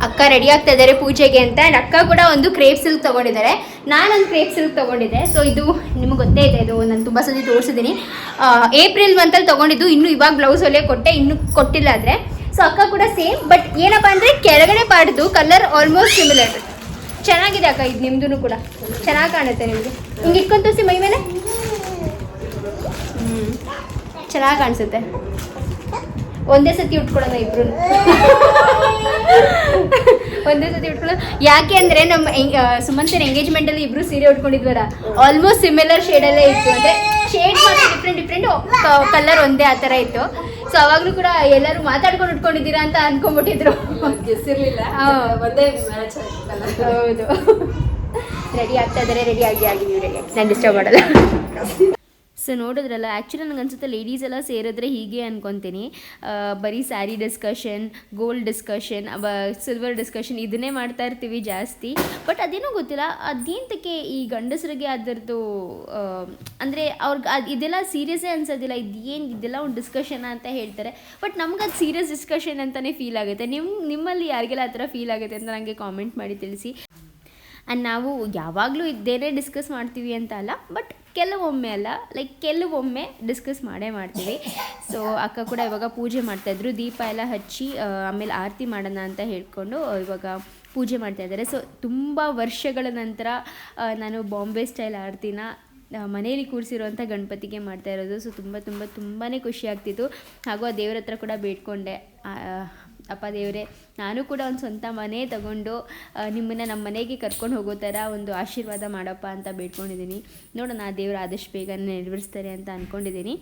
ಅಕ್ಕ ರೆಡಿ ಆಗ್ತಾ ಇದ್ದಾರೆ ಪೂಜೆಗೆ ಅಂತ. ಆ್ಯಂಡ್ ಅಕ್ಕ ಕೂಡ ಒಂದು ಕ್ರೇಪ್ ಸಿಲ್ಕ್ ತಗೊಂಡಿದ್ದಾರೆ. ನಾನೊಂದು ಕ್ರೇಪ್ ಸಿಲ್ಕ್ ತಗೊಂಡಿದ್ದೆ. ಸೊ ಇದು ನಿಮಗೆ ಗೊತ್ತೇ ಇದೆ. ಇದು ನಾನು ತುಂಬ ಸಲ ತೋರಿಸಿದ್ದೀನಿ. ಏಪ್ರಿಲ್ ಮಂತಲ್ಲಿ ತಗೊಂಡಿದ್ದು. ಇನ್ನು ಇವಾಗ ಬ್ಲೌಸ್ ಹೊಲಿಯೋ ಕೊಟ್ಟೆ. ಇನ್ನು ಕೊಟ್ಟಿಲ್ಲ ಆದರೆ. ಸೊ ಅಕ್ಕ ಕೂಡ ಸೇಮ್ ಬಟ್ ಏನಪ್ಪ ಅಂದರೆ ಕೆಳಗಡೆ ಪಾಡ್ದು ಕಲರ್ ಆಲ್ಮೋಸ್ಟ್ ಸಿಮಿಲರ್ ಚೆನ್ನಾಗಿದೆ ಅಕ್ಕ. ಇದು ನಿಮ್ದು ಕೂಡ. ಚೆನ್ನಾಗಿ ಕಾಣುತ್ತೆ ನಿಮಗೆ. ಹಿಂಗೆ ಇಟ್ಕೊಂಡು ತೋರಿಸಿ ಮೈ ಮೇಲೆ. ಚೆನ್ನಾಗಿ ಕಾಣಿಸುತ್ತೆ. ಒಂದೇ ಸತಿ ಉಟ್ಕೊಳ್ಳೋಣ ಇಬ್ರು. ಒಂದೇ ಸತಿ ಉಟ್ಕೊಳ್ಳೋಣ. ಯಾಕೆ ಅಂದರೆ ನಮ್ಮ ಸುಮಂತರ್ ಎಂಗೇಜ್ಮೆಂಟ್ ಅಲ್ಲಿ ಎಂಗೇಜ್ಮೆಂಟಲ್ಲಿ ಇಬ್ರು ಸೀರೆ ಉಟ್ಕೊಂಡಿದ್ವಲ್ಲ ಆಲ್ಮೋಸ್ಟ್ ಸಿಮಿಲರ್ ಶೇಡಲ್ಲೇ ಇತ್ತು. ಅಂದರೆ ಶೇಡ್ ಮಾತ್ರ ಡಿಫ್ರೆಂಟ್ ಡಿಫ್ರೆಂಟ್ ಕಲರ್ ಒಂದೇ ಆ ಥರ ಇತ್ತು. ಸೊ ಅವಾಗಲೂ ಕೂಡ ಎಲ್ಲರೂ ಮಾತಾಡ್ಕೊಂಡು ಉಟ್ಕೊಂಡಿದ್ದೀರಾ ಅಂತ ಅನ್ಕೊಂಡ್ಬಿಟ್ಟಿದ್ರು. ಹೌದು. ರೆಡಿ ಆಗ್ತಾ ಇದ್ದಾರೆ ರೆಡಿ ಆಗಿ ಆಗಿದ್ದೀವಿ ರೆಡಿ ನಾನು ಡಿಸ್ಟರ್ಬ್ ಮಾಡಲ್ಲ. ಸೊ ನೋಡಿದ್ರಲ್ಲ ಆ್ಯಕ್ಚುಲಿ ನನಗೆ ಅನ್ಸುತ್ತೆ ಲೇಡೀಸ್ ಎಲ್ಲ ಸೇರಿದ್ರೆ ಹೀಗೆ ಅನ್ಕೊತೀನಿ. ಬರೀ sari discussion gold discussion silver discussion ಇದನ್ನೇ ಮಾಡ್ತಾ ಇರ್ತೀವಿ ಜಾಸ್ತಿ. ಬಟ್ ಅದೇನೋ ಗೊತ್ತಿಲ್ಲ, ಅದೇಂತಕ್ಕೆ ಈ ಗಂಡಸರಿಗೆ ಅದರದ್ದು ಅಂದರೆ ಅವ್ರಿಗೆ ಅದು ಇದೆಲ್ಲ ಸೀರಿಯಸ್ಸೇ ಅನ್ಸೋದಿಲ್ಲ, ಇದೇನು ಇದೆಲ್ಲ ಒಂದು ಡಿಸ್ಕಷನ್ ಅಂತ ಹೇಳ್ತಾರೆ. ಬಟ್ ನಮ್ಗೆ ಅದು ಸೀರಿಯಸ್ ಡಿಸ್ಕಷನ್ ಅಂತಲೇ ಫೀಲ್ ಆಗುತ್ತೆ. ನಿಮ್ಮ ನಿಮ್ಮಲ್ಲಿ ಯಾರಿಗೆಲ್ಲ ಆ ಥರ ಫೀಲ್ ಆಗುತ್ತೆ ಅಂತ ನನಗೆ ಕಾಮೆಂಟ್ ಮಾಡಿ ತಿಳಿಸಿ. ಆ್ಯಂಡ್ ನಾವು ಯಾವಾಗಲೂ ಇದ್ದೇನೆ ಡಿಸ್ಕಸ್ ಮಾಡ್ತೀವಿ ಅಂತ ಅಲ್ಲ ಬಟ್ ಕೆಲವೊಮ್ಮೆ ಅಲ್ಲ ಲೈಕ್ ಕೆಲವೊಮ್ಮೆ ಡಿಸ್ಕಸ್ ಮಾಡೇ ಮಾಡ್ತೀವಿ. ಸೊ ಅಕ್ಕ ಕೂಡ ಇವಾಗ ಪೂಜೆ ಮಾಡ್ತಾಯಿದ್ರು ದೀಪ ಎಲ್ಲ ಹಚ್ಚಿ ಆಮೇಲೆ ಆರತಿ ಮಾಡೋಣ ಅಂತ ಹೇಳ್ಕೊಂಡು ಇವಾಗ ಪೂಜೆ ಮಾಡ್ತಾ ಇದ್ದಾರೆ. ಸೊ ತುಂಬ ವರ್ಷಗಳ ನಂತರ ನಾನು ಬಾಂಬೆ ಸ್ಟೈಲ್ ಆರತಿನ ಮನೆಯಲ್ಲಿ ಕೂರಿಸಿರುವಂಥ ಗಣಪತಿಗೆ ಮಾಡ್ತಾ ಇರೋದು. ಸೊ ತುಂಬ ತುಂಬ ತುಂಬಾ ಖುಷಿ ಆಗ್ತಿತ್ತು. ಹಾಗೂ ಆ ದೇವ್ರ ಹತ್ರ ಕೂಡ ಬೇಡ್ಕೊಂಡೆ ಅಪ್ಪ ದೇವರೇ, ನಾನು ಕೂಡ ಒಂದು ಸ್ವಂತ ಮನೆ ತಗೊಂಡು ನಿಮ್ಮನ್ನು ನಮ್ಮ ಮನೆಗೆ ಕರ್ಕೊಂಡು ಹೋಗೋ ಥರ ಒಂದು ಆಶೀರ್ವಾದ ಮಾಡಪ್ಪ ಅಂತ ಬೇಡ್ಕೊಂಡಿದ್ದೀನಿ ನೋಡೋಣ ಆ ದೇವರು ಆದಷ್ಟು ಬೇಗ ನೆರವೇರಿಸ್ತಾರೆ ಅಂತ ಅಂದ್ಕೊಂಡಿದ್ದೀನಿ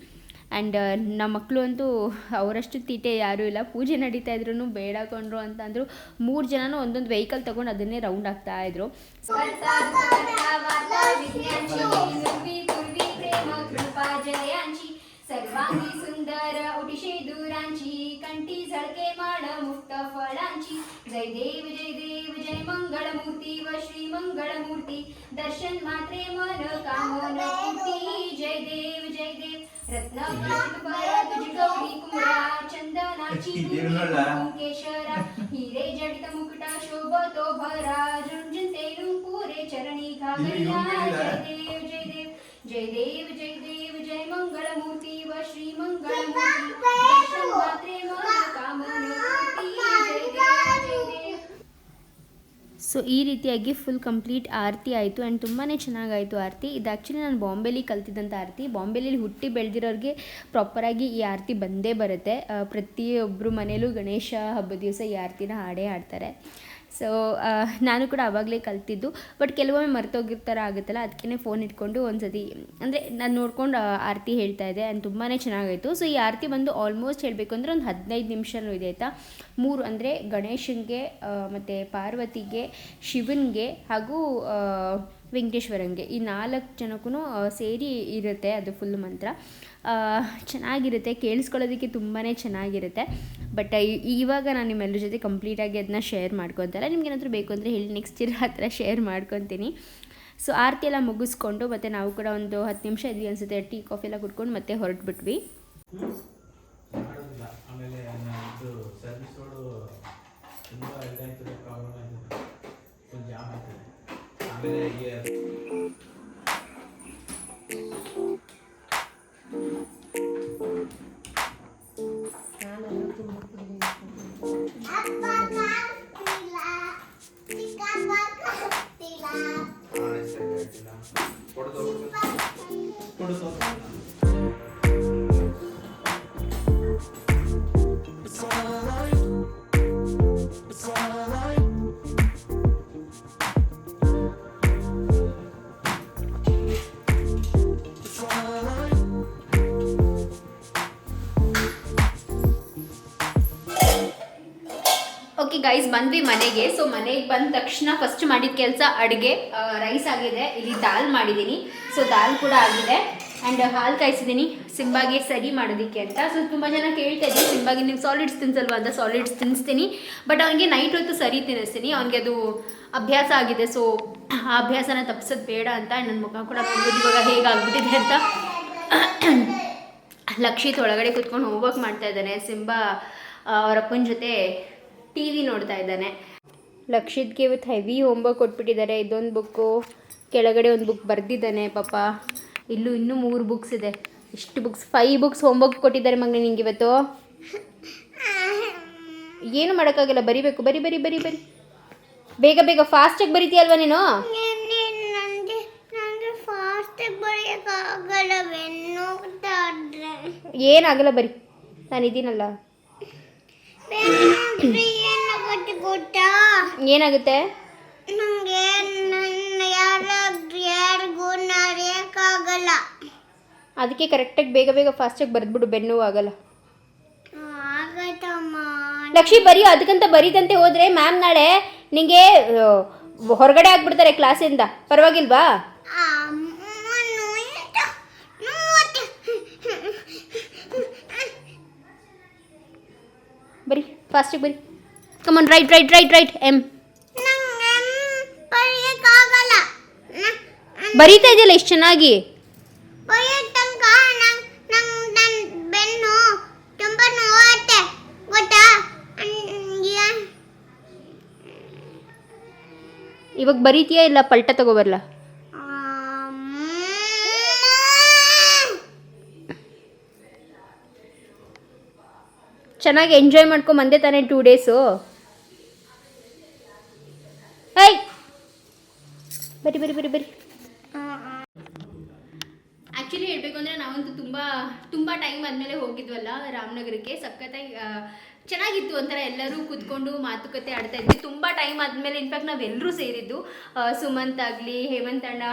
ಆ್ಯಂಡ್ ನಮ್ಮ ಮಕ್ಕಳು ಅಂತೂ ಅವರಷ್ಟು ತೀಟೆ ಯಾರೂ ಇಲ್ಲ. ಪೂಜೆ ನಡೀತಾ ಇದ್ರು ಬೇಡ ಕೊಂಡ್ರು ಅಂತ ಅಂದರು ಮೂರು ಜನನೂ ಒಂದೊಂದು ವೆಹಿಕಲ್ ತೊಗೊಂಡು ಅದನ್ನೇ ರೌಂಡ್ ಆಗ್ತಾ ಇದ್ರು. ಸರ್ವಾಂಗಿ उटिशे दुरांची कंठी झळके माळ मुक्त फळांची. जय देव जय देव जय मंगळ मूर्ती व श्री मंगळ मूर्ती दर्शन मात्रे मन कामन जय देव जय देव. रत्न खचित पर तुझी गौरी कुमरा चंदनाची केशरा हिरे जडित मुकुटा शोभतो भरा. झुंझुनते पुरे चरणी घागरिया जय देव जय देव जय देव जय देव जय मंगळ मूर्ती व श्री मंगळ मूर्ती दर्शन मात्रे मन कामन पूर्ती जय देव जय देव ಸೊ ಈ ರೀತಿಯಾಗಿ ಫುಲ್ ಕಂಪ್ಲೀಟ್ ಆರತಿ ಆಯಿತು ಆ್ಯಂಡ್ ತುಂಬಾ ಚೆನ್ನಾಗಾಯಿತು ಆರತಿ ಇದು ಆ್ಯಕ್ಚುಲಿ ನಾನು ಬಾಂಬೆಲಿ ಕಲ್ತಿದ್ದಂಥ ಆರತಿ ಬಾಂಬೆಲಿ ಹುಟ್ಟಿ ಬೆಳೆದಿರೋರಿಗೆ ಪ್ರಾಪರಾಗಿ ಈ ಆರತಿ ಬಂದೇ ಬರುತ್ತೆ ಆ, ಪ್ರತಿಯೊಬ್ಬರು ಮನೇಲೂ ಗಣೇಶ ಹಬ್ಬದ ದಿವಸ ಈ ಆರತಿನ ಹಾಡೇ ಹಾಡ್ತಾರೆ ಸೊ ನಾನು ಕೂಡ ಆವಾಗಲೇ ಕಲ್ತಿದ್ದು. ಬಟ್ ಕೆಲವೊಮ್ಮೆ ಮರ್ತೋಗಿರ್ತಾರ ಆಗುತ್ತಲ್ಲ ಅದಕ್ಕೆ ಫೋನ್ ಇಟ್ಕೊಂಡು ಒಂದ್ಸತಿ, ಅಂದರೆ ನಾನು ನೋಡ್ಕೊಂಡು ಆರತಿ ಹೇಳ್ತಾ ಇದ್ದೆ ಆ್ಯಂಡ್ ತುಂಬಾ ಚೆನ್ನಾಗಾಯಿತು. ಸೊ ಈ ಆರತಿ ಬಂದು ಆಲ್ಮೋಸ್ಟ್ ಹೇಳಬೇಕು ಅಂದರೆ ಒಂದು ಹದಿನೈದು ನಿಮಿಷನೂ ಇದೆ, ಆಯಿತಾ? ಮೂರು ಅಂದರೆ ಗಣೇಶನಿಗೆ ಮತ್ತು ಪಾರ್ವತಿಗೆ, ಶಿವನಿಗೆ ಹಾಗೂ ವೆಂಕಟೇಶ್ವರಂಗೆ ಈ ನಾಲ್ಕು ಜನಕ್ಕೂ ಸೇರಿ ಇರುತ್ತೆ ಅದು ಫುಲ್ ಮಂತ್ರ. ಚೆನ್ನಾಗಿರುತ್ತೆ, ಕೇಳಿಸ್ಕೊಳ್ಳೋದಕ್ಕೆ ತುಂಬಾ ಚೆನ್ನಾಗಿರುತ್ತೆ. ಬಟ್ ಇವಾಗ ನಾನು ನಿಮ್ಮೆಲ್ಲರ ಜೊತೆ ಕಂಪ್ಲೀಟಾಗಿ ಅದನ್ನ ಶೇರ್ ಮಾಡ್ಕೊತಾರೆ ನಿಮ್ಗೆ ಏನಾದರೂ ಬೇಕು ಅಂದರೆ ಹೇಳಿ ನೆಕ್ಸ್ಟ್ ಇರೋ ಹತ್ರ ಶೇರ್ ಮಾಡ್ಕೊತೀನಿ. ಸೊ ಆರತಿ ಎಲ್ಲ ಮುಗಿಸ್ಕೊಂಡು ಮತ್ತು ನಾವು ಕೂಡ ಒಂದು ಹತ್ತು ನಿಮಿಷ ಇದ್ವಿ ಅನಿಸುತ್ತೆ ಟೀ ಕಾಫಿ ಎಲ್ಲ ಕುಡ್ಕೊಂಡು ಮತ್ತೆ ಹೊರಟ್ಬಿಟ್ವಿ. ಆಮೇಲೆ ಓಕೆ ಗೈಸ್ ಬಂದ್ವಿ ಮನೆಗೆ. ಸೊ ಮನೆಗೆ ಬಂದ ತಕ್ಷಣ ಫಸ್ಟ್ ಮಾಡಿದ ಕೆಲಸ ಅಡುಗೆ ರೈಸ್ ಆಗಿದೆ. ಇಲ್ಲಿ ದಾಲ್ ಮಾಡಿದ್ದೀನಿ ಸೊ ದಾಲ್ ಕೂಡ ಆಗಿದೆ. ಆ್ಯಂಡ್ ಹಾಲು ಕಾಯಿಸಿದ್ದೀನಿ ಸಿಂಬಾಗೆ ಸರಿ ಮಾಡೋದಕ್ಕೆ ಅಂತ. ಸೊ ತುಂಬ ಜನ ಕೇಳ್ತಾ ಇದ್ದೀನಿ ಸಿಂಬಾಗೆ ನೀವು ಸಾಲಿಡ್ಸ್ ತಿನ್ಸಲ್ವ ಅಂತ. ಸಾಲಿಡ್ಸ್ ತಿನ್ನಿಸ್ತೀನಿ ಬಟ್ ಅವನಿಗೆ ನೈಟ್ ಹೊತ್ತು ಸರಿ ತಿನ್ನಿಸ್ತೀನಿ ಅವನಿಗೆ ಅದು ಅಭ್ಯಾಸ ಆಗಿದೆ. ಸೊ ಆ ಅಭ್ಯಾಸನ ತಪ್ಪಿಸೋದು ಬೇಡ ಅಂತ. ನನ್ನ ಮುಖ ಕೂಡ ಇವಾಗ ಹೇಗಾಗ್ಬಿಟ್ಟಿದೆ ಅಂತ. ಲಕ್ಷಿತ್ ಒಳಗಡೆ ಕೂತ್ಕೊಂಡು ಹೋಮ್ವರ್ಕ್ ಮಾಡ್ತಾ ಇದ್ದಾನೆ. ಸಿಂಬಾ ಅವರಪ್ಪನ ಜೊತೆ ಟಿ ವಿ ನೋಡ್ತಾ ಇದ್ದಾನೆ. ಲಕ್ಷಿತ್ಗೆ ಇವತ್ತು ಹೆವಿ ಹೋಮ್ವರ್ಕ್ ಕೊಟ್ಬಿಟ್ಟಿದ್ದಾರೆ. ಇದೊಂದು ಬುಕ್ಕು ಕೆಳಗಡೆ ಒಂದು ಬುಕ್ ಬರೆದಿದ್ದಾನೆ ಪಾಪ. ಇಲ್ಲೂ ಇನ್ನೂ ಮೂರು ಬುಕ್ಸ್ ಇದೆ. ಇಷ್ಟು ಬುಕ್ಸ್ ಫೈವ್ ಬುಕ್ಸ್ ಹೋಮ್ವರ್ಕ್ ಕೊಟ್ಟಿದ್ದಾರೆ ಮಗನೇ ನಿಂಗೆ ಇವತ್ತು. ಏನು ಮಾಡೋಕ್ಕಾಗಲ್ಲ ಬರಿಬೇಕು. ಬರಿ ಬರಿ ಬರಿ ಬರಿ. ಬೇಗ ಬೇಗ ಫಾಸ್ಟಾಗಿ ಬರಿತೀಯಲ್ವಾ ನೀನು? ಏನಾಗಲ್ಲ ಬರಿ. ನಾನು ಇದ್ದೀನಲ್ಲ ಏನಾಗುತ್ತೆ? ನನಗೆ ಯಾರಾದ್ರೂ ಯಾರಿಗೂ ನಡೆಯೋಕ್ಕಾಗಲ್ಲ. ಅದಕ್ಕೆ ಕರೆಕ್ಟಾಗಿ ಬೇಗ ಬೇಗ ಫಾಸ್ಟಾಗಿ ಬರೆದ್ಬಿಡು ಬೆನ್ನು ಆಗಲ್ಲ. ಆಗತ್ತಮ್ಮ ಲಕ್ಷ್ಮಿ ಬರೀ ಅದಕ್ಕಂತ ಬರೀದಂತೆ ಹೋದ್ರೆ ಮ್ಯಾಮ್ ನಾಳೆ ನಿಂಗೆ ಹೊರಗಡೆ ಆಗ್ಬಿಡ್ತಾರೆ ಕ್ಲಾಸಿಂದ ಪರವಾಗಿಲ್ವಾ ಅಮ್ಮ ನೋಯ್ತಾ ನೋಯ್ತಾ ಬರಿ ಫಾಸ್ಟಾಗಿ ಬರಿ come on write write write write M ಬರೀತಾ ಇದೆಯಲ್ಲ ಎಷ್ಟು ಚೆನ್ನಾಗಿ? ಇವಾಗ ಬರೀತೀಯಾ ಇಲ್ಲ ಪಲ್ಟ ತಗೋಬರ್ಲ? ಚೆನ್ನಾಗಿ ಎಂಜಾಯ್ ಮಾಡ್ಕೊಂಡು ಬಂದೆ ತಾನೇ ಟೂ ಡೇಸು ಐ ಬರಿ ಬರಿ ಬರಿ ಬರಿ ಆ್ಯಕ್ಚುಲಿ ಹೇಳಬೇಕು ಅಂದರೆ ನಾವಂತೂ ತುಂಬ ತುಂಬ ಟೈಮ್ ಆದಮೇಲೆ ಹೋಗಿದ್ವಲ್ಲ ರಾಮನಗರಕ್ಕೆ. ಸಖತ್ತಾಗಿ ಚೆನ್ನಾಗಿತ್ತು ಒಂಥರ ಎಲ್ಲರೂ ಕೂತ್ಕೊಂಡು ಮಾತುಕತೆ ಆಡ್ತಾ ಇದ್ವಿ. ತುಂಬ ಟೈಮ್ ಆದಮೇಲೆ ಇನ್ಫ್ಯಾಕ್ಟ್ ನಾವೆಲ್ಲರೂ ಸೇರಿದ್ದು ಸುಮಂತ್ ಆಗಲಿ, ಹೇಮಂತ್ ಅಣ್ಣ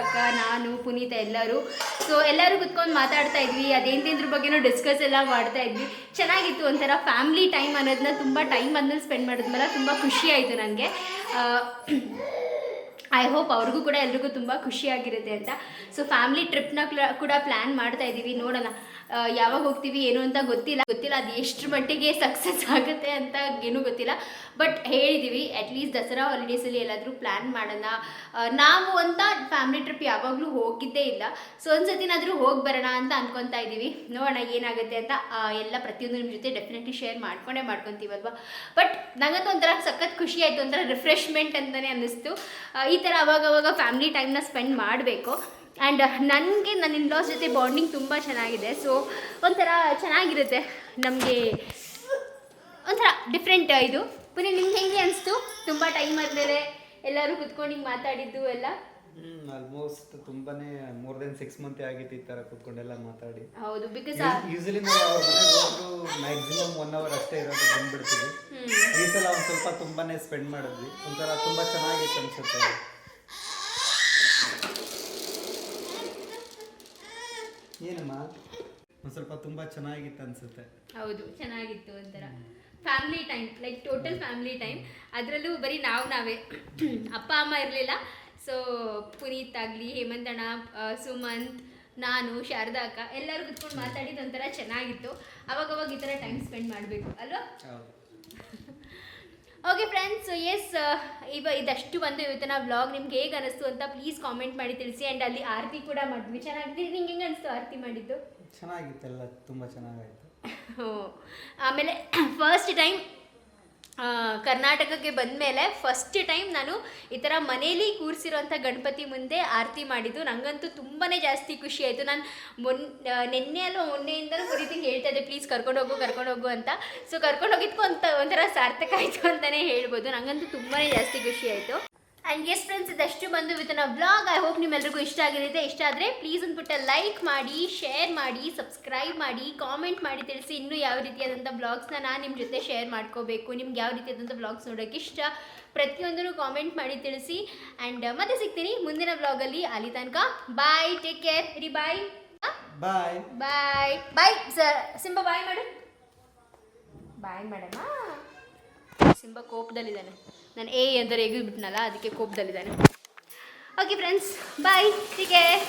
ಅಕ್ಕ, ನಾನು, ಪುನೀತ ಎಲ್ಲರೂ. ಸೊ ಎಲ್ಲರೂ ಕೂತ್ಕೊಂಡು ಮಾತಾಡ್ತಾ ಇದ್ವಿ. ಅದೇಂತೇದ್ರ ಬಗ್ಗೆನೂ ಡಿಸ್ಕಸ್ ಎಲ್ಲ ಮಾಡ್ತಾ ಇದ್ವಿ. ಚೆನ್ನಾಗಿತ್ತು ಒಂಥರ ಫ್ಯಾಮ್ಲಿ ಟೈಮ್ ಅನ್ನೋದನ್ನ ತುಂಬ ಟೈಮ್ ಆದ್ಮೇಲೆ ಸ್ಪೆಂಡ್ ಮಾಡಿದ್ಮೇಲೆ ತುಂಬ ಖುಷಿ ಆಯಿತು ನನಗೆ. ಐ ಹೋಪ್ ಅವ್ರಿಗೂ ಕೂಡ ಎಲ್ರಿಗೂ ತುಂಬ ಖುಷಿಯಾಗಿರುತ್ತೆ ಅಂತ. ಸೊ ಫ್ಯಾಮಿಲಿ ಟ್ರಿಪ್ನ ಕೂಡ ಪ್ಲ್ಯಾನ್ ಮಾಡ್ತಾ ಇದ್ದೀವಿ. ನೋಡೋಣ. ಯಾವಾಗ ಹೋಗ್ತೀವಿ, ಏನು ಅಂತ ಗೊತ್ತಿಲ್ಲ. ಗೊತ್ತಿಲ್ಲ, ಅದು ಎಷ್ಟು ಮಟ್ಟಿಗೆ ಸಕ್ಸಸ್ ಆಗುತ್ತೆ ಅಂತ ಏನೂ ಗೊತ್ತಿಲ್ಲ. ಬಟ್ ಹೇಳಿದ್ದೀವಿ ಅಟ್ಲೀಸ್ಟ್ ದಸರಾ ಹಾಲಿಡೇಸಲ್ಲಿ ಎಲ್ಲಾದರೂ ಪ್ಲ್ಯಾನ್ ಮಾಡೋಣ. ನಾವು ಅಂತ ಫ್ಯಾಮಿಲಿ ಟ್ರಿಪ್ ಯಾವಾಗಲೂ ಹೋಗಿದ್ದೇ ಇಲ್ಲ. ಸೊ ಒಂದ್ಸತಿನಾದರೂ ಹೋಗಿ ಬರೋಣ ಅಂತ ಅನ್ಕೊತಾ ಇದ್ದೀವಿ ನೋಡೋಣ ಏನಾಗುತ್ತೆ ಅಂತ ಎಲ್ಲ ಪ್ರತಿಯೊಂದು ನಿಮ್ಮ ಜೊತೆ ಡೆಫಿನೆಟ್ಲಿ ಶೇರ್ ಮಾಡ್ಕೊಂಡೇ ಮಾಡ್ಕೊತೀವಲ್ವ? ಬಟ್ ನನಗಂತೂ ಒಂಥರ ಸಖತ್ ಖುಷಿ ಆಯಿತು, ಒಂಥರ ರಿಫ್ರೆಶ್ಮೆಂಟ್ ಅಂತಲೇ ಅನ್ನಿಸ್ತು. ಈ ಥರ ಅವಾಗವಾಗ ಅವಾಗ ಫ್ಯಾಮಿಲಿ ಟೈಮ್ನ ಸ್ಪೆಂಡ್ ಮಾಡಬೇಕು. ಆ್ಯಂಡ್ ನನಗೆ ನನ್ನ ಇನ್ಲಾಸ್ ಜೊತೆ ಬಾಂಡಿಂಗ್ ತುಂಬ ಚೆನ್ನಾಗಿದೆ. ಸೊ ಒಂಥರ ಚೆನ್ನಾಗಿರುತ್ತೆ ನಮಗೆ. ಒಂಥರ ಡಿಫ್ರೆಂಟ್ ಇದು. ಪುನಃ ನಿಮ್ಗೆ ಹೆಂಗೆ ಅನಿಸ್ತು? ತುಂಬ ಟೈಮ್ ಆದಮೇಲೆ ಎಲ್ಲರೂ ಕುತ್ಕೊಂಡು ಹಿಂಗೆ ಮಾತಾಡಿದ್ದು ಎಲ್ಲ? ಆಲ್ಮೋಸ್ಟ್ ತುಂಬಾನೇ ಮೋರ್ ದೆನ್ ಸಿಕ್ಸ್ ಮಂತ್ ಆಗಿತ್ತು ಈ ತರ ಕುತ್ಕೊಂಡೆಲ್ಲ ಮಾತಾಡಿ. ಹೌದು ಬಿಕಾಸ್ ಯೂಸಲಿ ನಾವು ಅವ್ರ ಮನೆಗೆ ಹೋದ್ರು ಮ್ಯಾಕ್ಸಿಮಮ್ ಒನ್ ಅವರ್ ಅಷ್ಟೇ ಇರೋದು ಬಂದ್ಬಿಡ್ತೀವಿ. ಈ ಸಲ ಒಂದು ಸ್ವಲ್ಪ ತುಂಬಾನೇ ಸ್ಪೆಂಡ್ ಮಾಡಿದ್ವಿ. ಒಂಥರ ತುಂಬಾ ಚೆನ್ನಾಗಿತ್ತು ಅನ್ಸುತ್ತೆ. ಏನಮ್ಮ? ಒಂದು ಸ್ವಲ್ಪ ತುಂಬಾ ಚೆನ್ನಾಗಿತ್ತು ಅನ್ಸುತ್ತೆ. ಹೌದು ಚೆನ್ನಾಗಿತ್ತು ಒಂಥರ. Family time like total family time ಅದರಲ್ಲೂ ಬರೀ ನಾವು ನಾವೇ. ಅಪ್ಪ ಅಮ್ಮ ಇರಲಿಲ್ಲ. ಸೊ ಪುನೀತ್ ಆಗಲಿ ಹೇಮಂತಣ್ಣ ಅಣ್ಣ ಸುಮಂತ್ ನಾನು ಶಾರದಾ ಅಕ್ಕ ಎಲ್ಲರೂ ಕುತ್ಕೊಂಡು ಮಾತಾಡಿದ್ದು ಒಂಥರ ಚೆನ್ನಾಗಿತ್ತು. ಅವಾಗ ಅವಾಗ ಈ ಥರ ಟೈಮ್ ಸ್ಪೆಂಡ್ ಮಾಡಬೇಕು ಅಲ್ವಾ? ಹೌದು. ಓಕೆ ಫ್ರೆಂಡ್ಸ್ ಎಸ್ ಇವ ಇದಷ್ಟು ಬಂದು ಇವತ್ತು ನಾವು ವ್ಲಾಗ್ ನಿಮ್ಗೆ ಹೇಗೆ ಅನಿಸ್ತು ಅಂತ ಪ್ಲೀಸ್ ಕಾಮೆಂಟ್ ಮಾಡಿ ತಿಳಿಸಿ. ಆ್ಯಂಡ್ ಅಲ್ಲಿ ಆರತಿ ಕೂಡ ಮಾಡಿದ್ವಿ. ಚೆನ್ನಾಗಿದೆ. ನಿಂಗೆ ಹೆಂಗೆ ಅನಿಸ್ತು ಆರತಿ ಮಾಡಿದ್ದು? ಚೆನ್ನಾಗಿತ್ತಲ್ಲ ತುಂಬ ಚೆನ್ನಾಗಿತ್ತು ಹ್ಞೂ. ಆಮೇಲೆ ಫಸ್ಟ್ ಟೈಮ್ ಕರ್ನಾಟಕಕ್ಕೆ ಬಂದಮೇಲೆ ಫಸ್ಟ್ ಟೈಮ್ ನಾನು ಈ ಥರ ಮನೇಲಿ ಕೂರಿಸಿರೋಂಥ ಗಣಪತಿ ಮುಂದೆ ಆರತಿ ಮಾಡಿದ್ದು. ನನಗಂತೂ ತುಂಬಾ ಜಾಸ್ತಿ ಖುಷಿ ಆಯಿತು. ನಾನು ಮೊನ್ ನಿನ್ನೆ ಅಲ್ಲೋ ಮೊನ್ನೆಯಿಂದಲೂ ಕುರಿತು ಹೇಳ್ತಾ ಇದ್ದೆ ಪ್ಲೀಸ್ ಕರ್ಕೊಂಡು ಹೋಗು ಕರ್ಕೊಂಡು ಹೋಗು ಅಂತ. ಸೊ ಕರ್ಕೊಂಡು ಹೋಗಿದ್ಕು ಅಂತ ಒಂಥರ ಸಾರ್ಥಕ ಆಯಿತು ಅಂತಲೇ ಹೇಳ್ಬೋದು. ನನಗಂತೂ ತುಂಬಾ ಜಾಸ್ತಿ ಖುಷಿ ಆಯಿತು. ಆ್ಯಂಡ್ ಎಸ್ ಫ್ರೆಂಡ್ಸ್ ಇದಷ್ಟು ಬಂದು ವಿತ್ನ ಬ್ಲಾಗ್ ಐ ಹೋಪ್ ನಿಮ್ಮೆಲ್ರಿಗೂ ಇಷ್ಟ ಆಗಿರುತ್ತೆ. ಇಷ್ಟ ಆದರೆ ಪ್ಲೀಸ್ ಒಂದು ಪುಟ್ಟ ಲೈಕ್ ಮಾಡಿ ಶೇರ್ ಮಾಡಿ ಸಬ್ಸ್ಕ್ರೈಬ್ ಮಾಡಿ ಕಾಮೆಂಟ್ ಮಾಡಿ ತಿಳಿಸಿ ಇನ್ನೂ ಯಾವ ರೀತಿಯಾದಂಥ ಬ್ಲಾಗ್ಸ್ನ ನಾನು ನಿಮ್ಮ ಜೊತೆ ಶೇರ್ ಮಾಡ್ಕೋಬೇಕು. ನಿಮ್ಗೆ ಯಾವ ರೀತಿಯಾದಂಥ ಬ್ಲಾಗ್ಸ್ ನೋಡೋಕ್ಕೆ ಇಷ್ಟ ಪ್ರತಿಯೊಂದನ್ನು ಕಾಮೆಂಟ್ ಮಾಡಿ ತಿಳಿಸಿ. ಆ್ಯಂಡ್ ಮತ್ತೆ ಸಿಗ್ತೀನಿ ಮುಂದಿನ ಬ್ಲಾಗಲ್ಲಿ ಅಲ್ಲಿ. ತನಕ ಬಾಯ್ ಟೇಕ್ ಕೇರ್ ರೀ bye bye bye bye sir Simba ಬಾಯ್ ಮಾಡು ಬಾಯ್ ಮಾಡಮ್ಮ ಸಿಂಬ ಕೋಪದಲ್ಲಿದ್ದಾನೆ. ನಾನು ಏ ಅಂತ ರೇಗಿದ್ಬಿಟ್ನಲ್ಲ ಅದಕ್ಕೆ ಕೋಪದಲ್ಲಿದ್ದಾನೆ. Okay friends bye care